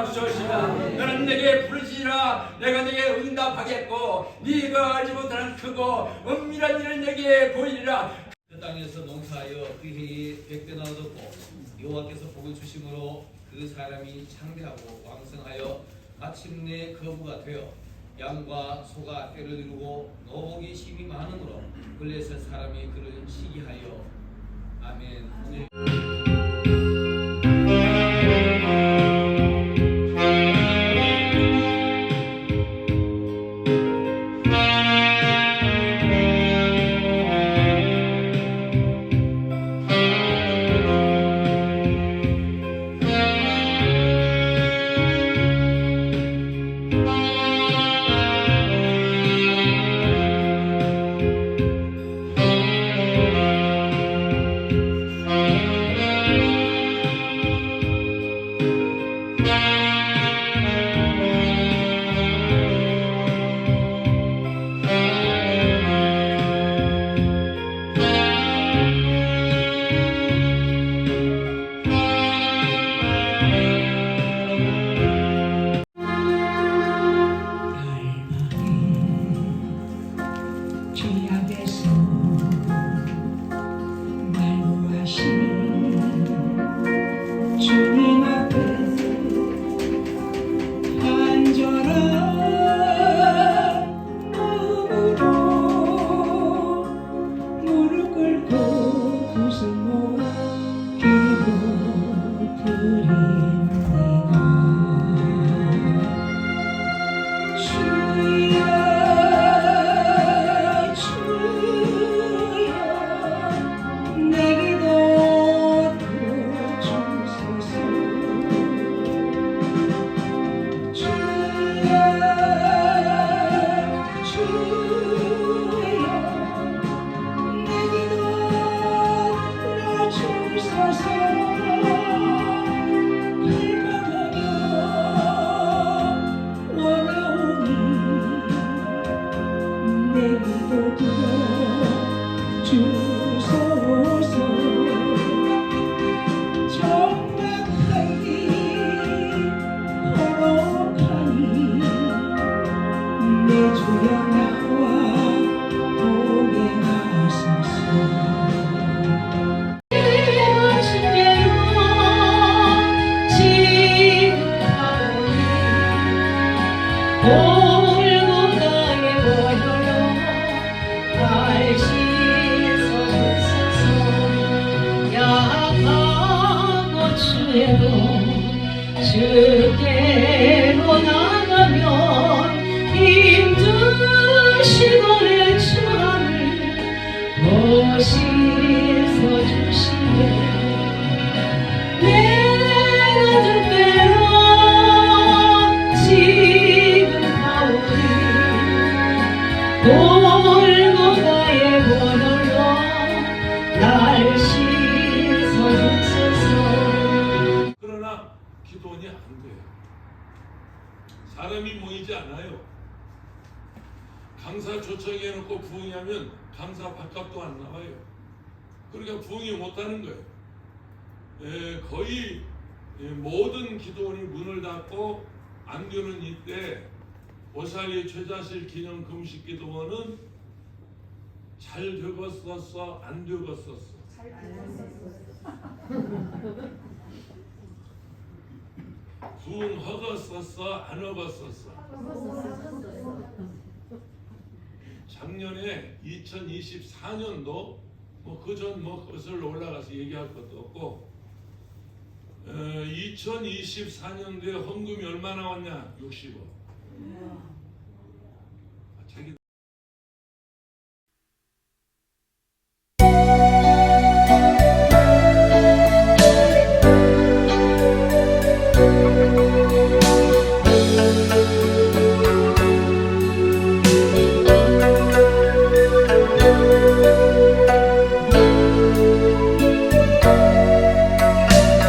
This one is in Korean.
주시옵소서다 너는 내게 부르시라. 내가 내게 응답하겠고 네가 알지 못하는 크고 은밀한 일을 내게 보이리라. 그 땅에서 농사하여 그 해에 백배나 얻었고 여호와께서 복을 주심으로 그 사람이 창대하고 왕성하여 마침내 거부가 되어 양과 소가 때를 이루고 노복이 힘이 많으므로 블레셋 사람이 그를 시기하여. 아멘. 오늘 ti. 들 그러나 기도원이 안 돼요. 사람이 모이지 않아요. 강사 초청해 놓고 부흥하면 강사 밥값도 안 나와요. 그러니까 부흥이 못하는 거예요. 에, 거의 예, 모든 기도원이 문을 닫고 안 되는 이때 오사리 최자실 기념 금식 기도원은 잘 되었었어 안 되었었어 부흥 허갔었어 안 허갔었어 작년에 2024년도 뭐 그전 뭐 것을 올라가서 얘기할 것도 없고 어, 2024년도에 헌금이 얼마 나 왔냐? 60억